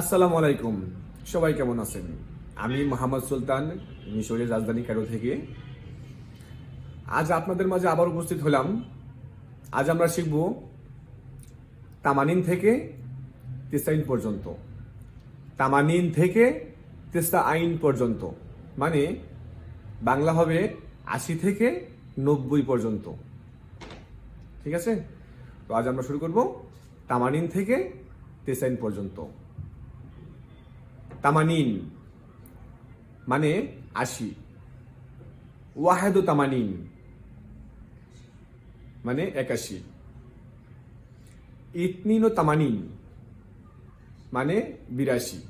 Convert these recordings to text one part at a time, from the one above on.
আসসালামু আলাইকুম। সবাই কেমন আছেন? আমি মোহাম্মদ সুলতান, মিশরের রাজধানী ক্যারো থেকে। আজ আপনাদের মাঝে আবার উপস্থিত হলাম। আজ আমরা শিখব তামানিন থেকে তেস্তা আইন পর্যন্ত। তামানিন থেকে তেস্তা আইন পর্যন্ত। মানে বাংলা হবে আশি থেকে নব্বই পর্যন্ত। ঠিক আছে? তো আজ আমরা শুরু করব তামানিন থেকে তেসাইন পর্যন্ত। তামানিন মানে আশি। ওয়াহেদ তামানিন মানে একাশি। ইতনিন ও তামানিন মানে বিরাশি।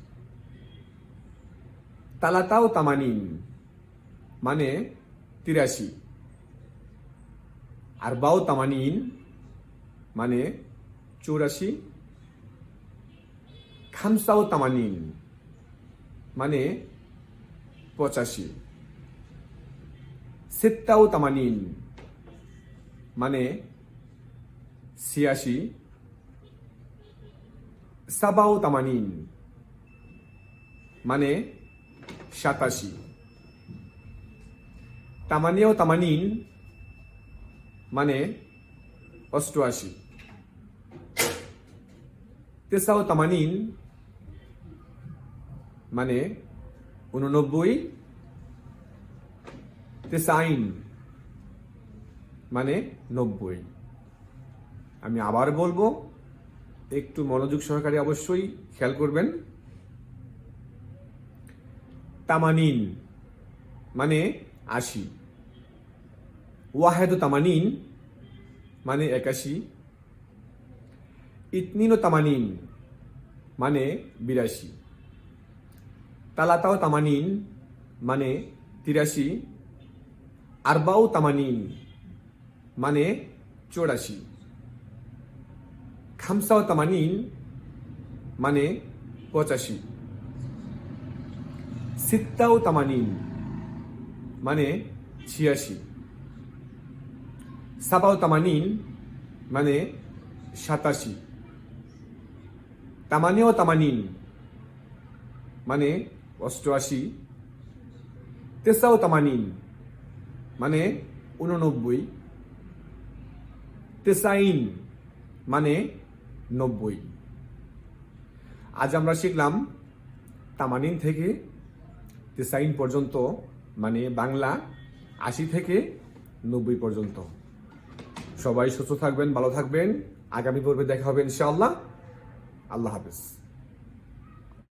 তালাতাও তামানিন মানে তিরাশি। আরবাও তামানিন মানে চৌরাশি। খামসাও তামানিন মানে পঁচাশি। সিত্তাও তামানিন। মানে ছিয়াশি। সাবাও তামানিন। মানে সাতাশি। তামানিয়াও তামানিন মানে অষ্টআশি। তেসাও তামানিন মানে উননব্বই তেসাইন মানে নব্বই। আমি আবার বলব, একটু মনোযোগ সহকারে অবশ্যই খেয়াল করবেন। তামানিন মানে আশি। ওয়াহেদ তামানিন মানে একাশি। ইতনিন তামানিন মানে বিরাশি। তালাতাও তামানিন মানে তিরাশি। আরবাও তামানিন মানে চৌরাশি। খামসাও তামানিন মানে পঁচাশি। সিত্তাও তামানিন মানে ছিয়াশি। সাবাও তামানিন মানে সাতাশি। তামানিও তামানিন মানে অষ্টআশি তেসাও তামানিন মানে উননব্বই তেসাইন মানে নব্বই। আজ আমরা শিখলাম তামানিন থেকে তেসাইন পর্যন্ত মানে বাংলা আশি থেকে নব্বই পর্যন্ত। সবাই সুস্থ থাকবেন, ভালো থাকবেন। আগামী পর্বে দেখা হবে ইনশাআল্লাহ। আল্লাহ হাফিজ।